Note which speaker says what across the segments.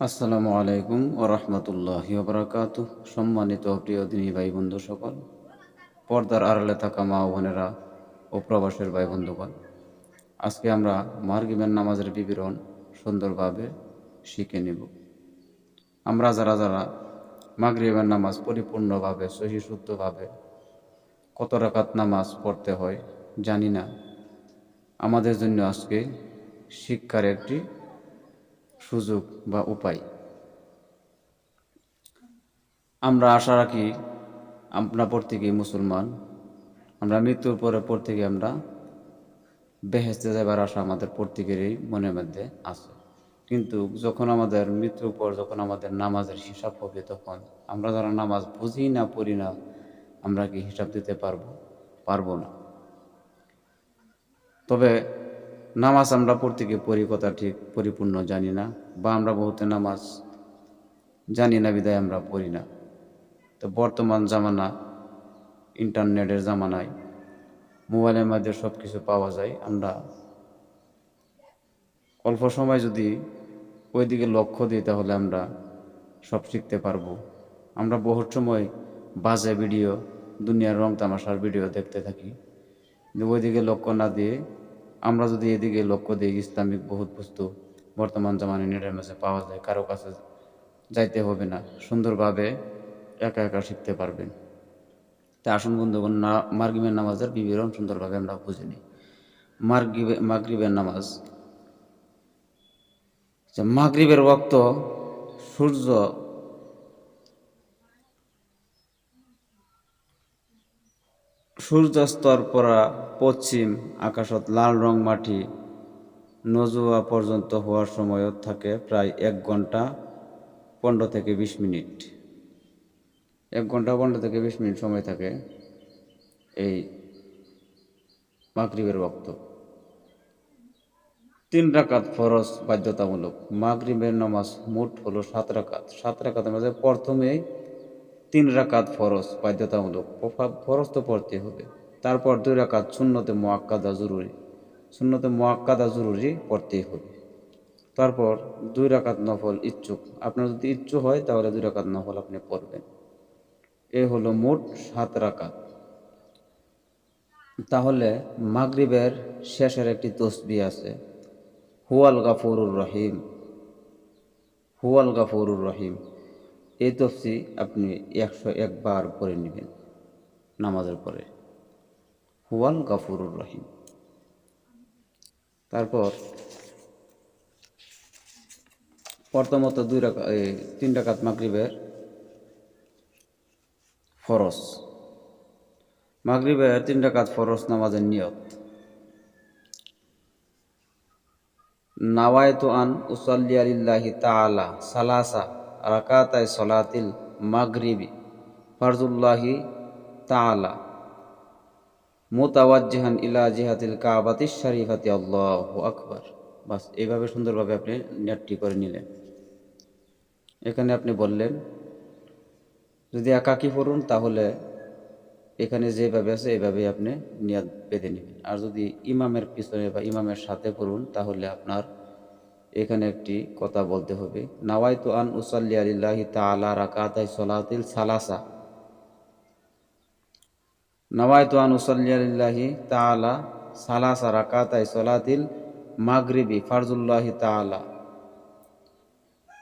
Speaker 1: আসসালামু আলাইকুম ও রহমতুল্লাহ বরাকাত সম্মানিত প্রিয় দিনী ভাই বন্ধু সকল, পর্দার আড়ালে থাকা মা বোনেরা ও প্রবাসের ভাই বন্ধুগণ আজকে আমরা মার্গিমের নামাজের বিবরণ সুন্দরভাবে শিখে নেব। আমরা যারা যারা মাগরিবের নামাজ পরিপূর্ণভাবে, সহি শুদ্ধভাবে কত রাকাত নামাজ পড়তে হয় জানি না। আমাদের জন্য আজকে শিক্ষার একটি সুযোগ বা উপায়। আমরা আশা রাখি আমরা প্রত্যেকেই মুসলমান। আমরা মৃত্যুর পরে প্রত্যেকে আমরা বেহেস্তে যাবার আশা আমাদের প্রত্যেকেরই মনের মধ্যে আছে। কিন্তু যখন আমাদের মৃত্যুর পর যখন আমাদের নামাজের হিসাব হবে তখন আমরা যারা নামাজ বুঝি না পড়ি না, আমরা কি হিসাব দিতে পারব? পারব না। তবে নামাজ আমরা প্রত্যেকে পড়ি কথা ঠিক, পরিপূর্ণ জানি না। বা আমরা বহুতে নামাজ জানি না, বিদায় আমরা পড়ি না। তো বর্তমান জামানা, ইন্টারনেটের জামানায়, মোবাইলের মাধ্যমে সব কিছু পাওয়া যায়। আমরা অল্প সময় যদি ওই দিকে লক্ষ্য দিই, তাহলে আমরা সব শিখতে পারব। আমরা বহুত সময় বাজে ভিডিও, দুনিয়ার রং তামাশার ভিডিও দেখতে থাকি। কিন্তু ওইদিকে লক্ষ্য না দিয়ে আমরা যদি এদিকে লক্ষ্য দিই, ইসলামিক বহুত বস্তু বর্তমান জামানায় নেটের মাঝে পাওয়া যায়, কারও কাছে যাইতে হবে না, সুন্দরভাবে একা একা শিখতে পারবেন। তা আসুন বন্ধুগণ, না মার্গিবের নামাজের বিবরণ সুন্দরভাবে আমরা বুঝে নিই। মার্গিবে মাগরিবের নামাজ, যে মাগরিবের ওক্ত সূর্য সূর্যাস্তর পরা পশ্চিম আকাশত লাল রং মাটি নজুয়া পর্যন্ত হওয়ার সময়ও থাকে প্রায় এক ঘণ্টা পনেরো থেকে বিশ মিনিট। এক ঘণ্টা পনেরো থেকে বিশ মিনিট সময় থাকে এই মাগরিবের বক্ত তিন রাকাত ফরজ বাধ্যতামূলক। মাগরিবের নামাজ মোট হলো সাত রাকাত সাত রাকাতের মাঝে প্রথমেই তিন রাকাত ফরজ, বাধ্যতামূলক। ফরজ তো পড়তে হবে। তারপর দুই রাকাত শূন্যতে মোয়াক্কাদা জরুরি। শূন্যতে মোয়াক্কাদা জরুরি পড়তেই হবে। তারপর দুই রাকাত নফল ইচ্ছুক। আপনার যদি ইচ্ছু হয়, তাহলে দুই রাকাত নফল আপনি পড়বেন। এ হলো মোট সাত রাকাত। তাহলে মাগরিবের শেষের একটি তসবি আছে। হুয়াল গাফুরুর রহিম। হুয়াল গাফুরুর রহিম। এই তফসি আপনি একশো একবার পড়ে নেবেন নামাজের পরে। হুয়াল গাফুরুর রহিম। তারপর প্রথমত দুই এই তিন রাকাত মাগরিবের ফরজ। মাগরিবের তিন রাকাত ফরজ নামাজের নিয়ত। নাওয়ায়তু আন উসাল্লি আলিল্লাহি তাআলা সালাসা রাকাতাই সলাতিল মাগরিবি ফারজুল্লাহি তাআলা। মুতাওয়াজ্জিহান ইলা জিহাতিল কাবাতিশ শরীফাতি। আল্লাহু আকবর। বাস এইভাবে সুন্দরভাবে আপনি নেটটি করে নিলেন। এখানে আপনি বললেন, যদি একাকি পড়ুন তাহলে এখানে যেভাবে আছে এইভাবে আপনি নিয়াদ বেঁধে নেবেন। আর যদি ইমামের পিছনে বা ইমামের সাথে পড়ুন তাহলে আপনার এখানে একটি কথা বলতে হবে। নাওয়াইতু আন উসাল্লি আলিল্লাহি তাআলা রাকাতাই সলাতিল সালাসা। নাওয়াইতু আন উসাল্লি আলিল্লাহি তাআলা সালাসা রাকাতাই সলাতিল মাগরিবি ফারজুল্লাহি তাআলা।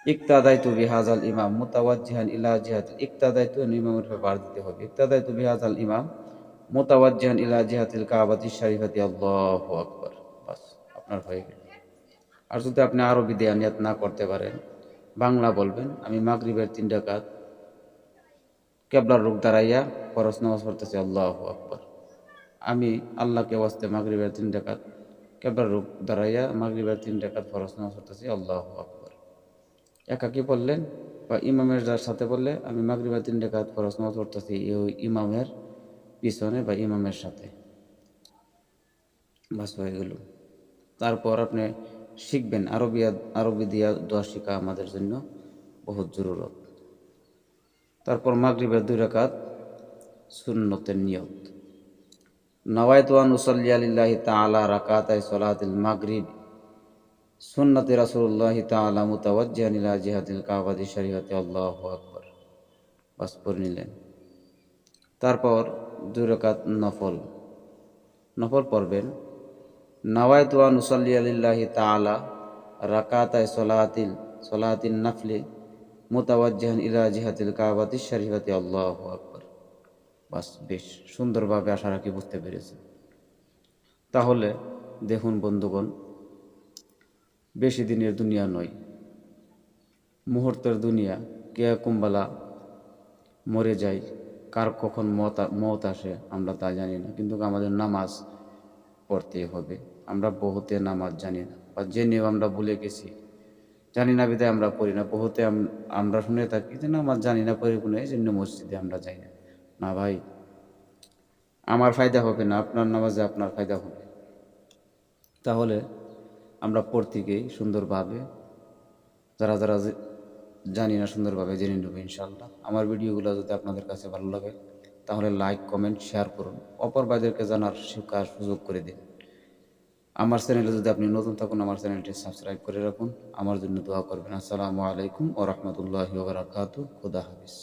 Speaker 1: ইকতাদাইতু বিহাজাল ইমাম মুতাওয়াজ্জিহান ইলা জিহাতিল ইকতাদাইতু ইমামের বার দিতে হবে। ইকতাদাইতু বিহাজাল ইমাম মুতাওয়াজ্জিহান ইলা জিহাতিল কাবাতি শরীফাতি আল্লাহু আকবার। বাস, আপনার হয়ে গেল। আর যদি আপনি আরবি দেয়া নিয়াত না করতে পারেন, বাংলা বলবেন, আমি মাগরিবের তিন ডাকাত কেবলার রূপ দাঁড়াইয়া ফরজ নামাজ পড়তেছি, আল্লাহ আকবার। আমি আল্লাহকে ওয়াস্তে মাগরিবের তিন ডাকাত কেবলার রূপ দাঁড়াইয়া মাগরিবের তিন ডাকাত ফরজ নামাজ পড়তেছি, আল্লাহু আকবার। একাকি বললেন বা ইমামের যার সাথে বললে, আমি মাগরিবের তিন ডাকাত ফরজ নামাজ পড়তেছি ইমামের পিছনে বা ইমামের সাথে। বাস হয়ে গেল। তারপর আপনি শিখবেন। আরবি আরবি দিয়া দোয়া শিখা আমাদের জন্য বহুত জরুরত। তারপর মাগরিবের দুই রাকাত সুন্নতের নিয়ত। নওয়াইতু আন উসাল্লি আলিল্লাহি তাআলা রাকাতাই সলাতিল মাগরিব। সুন্নতে রাসুল্লাহ তালা মুতাওয়াজ্জিহান জিহাদিল কাবাদি শরীয়তে আল্লাহ আকবর। বাস নিলেন। তারপর দুই রাকাত নফল। নফল পড়বেন। নাওয়ায়তুয়া নুসাল্লি আলিল্লাহি তাআলা রাকাতায় সলাতিল, সলাতিন নাফলি মুতাওয়াজ্জিহান ইলা জিহাতিল কাবাতি শরীফাতি। আল্লাহু আকবার। বাস, বেশ সুন্দরভাবে আশা রাখি বুঝতে পেরেছেন। তাহলে দেখুন বন্ধুগণ, বেশি দিনের দুনিয়া নয়, মুহূর্তের দুনিয়া, কে কুম্বালা মরে যায়, কার কখন মত মত আসে আমরা তা জানি না, কিন্তু আমাদের নামাজ পড়তেই হবে। আমরা বহুতে নামাজ জানি না। বা জেনেও আমরা ভুলে গেছি, জানি না বিদায় আমরা পড়ি না। বহুতে আমরা শুনে থাকি যে নামাজ জানি না, পড়ি কোনো, এই জন্য মসজিদে আমরা যাই না। না ভাই, আমার ফায়দা হবে না, আপনার নামাজে আপনার ফায়দা হবে। তাহলে আমরা গিয়ে সুন্দরভাবে, যারা যারা যে- জানি না সুন্দরভাবে জেনে নেব ইনশাল্লাহ আমার ভিডিওগুলো যদি আপনাদের কাছে ভালো লাগে, তাহলে লাইক কমেন্ট শেয়ার করুন। অপর ভাইদেরকে জানার শেখার সুযোগ করে দিন। আমার চ্যানেলে যদি আপনি নতুন থাকুন, আমার চ্যানেলটি সাবস্ক্রাইব করে রাখুন। আমার জন্য দোয়া করবেন। আসসালামু আলাইকুম ও রহমতুল্লাহ বারাকাতু খুদা হাফিজ।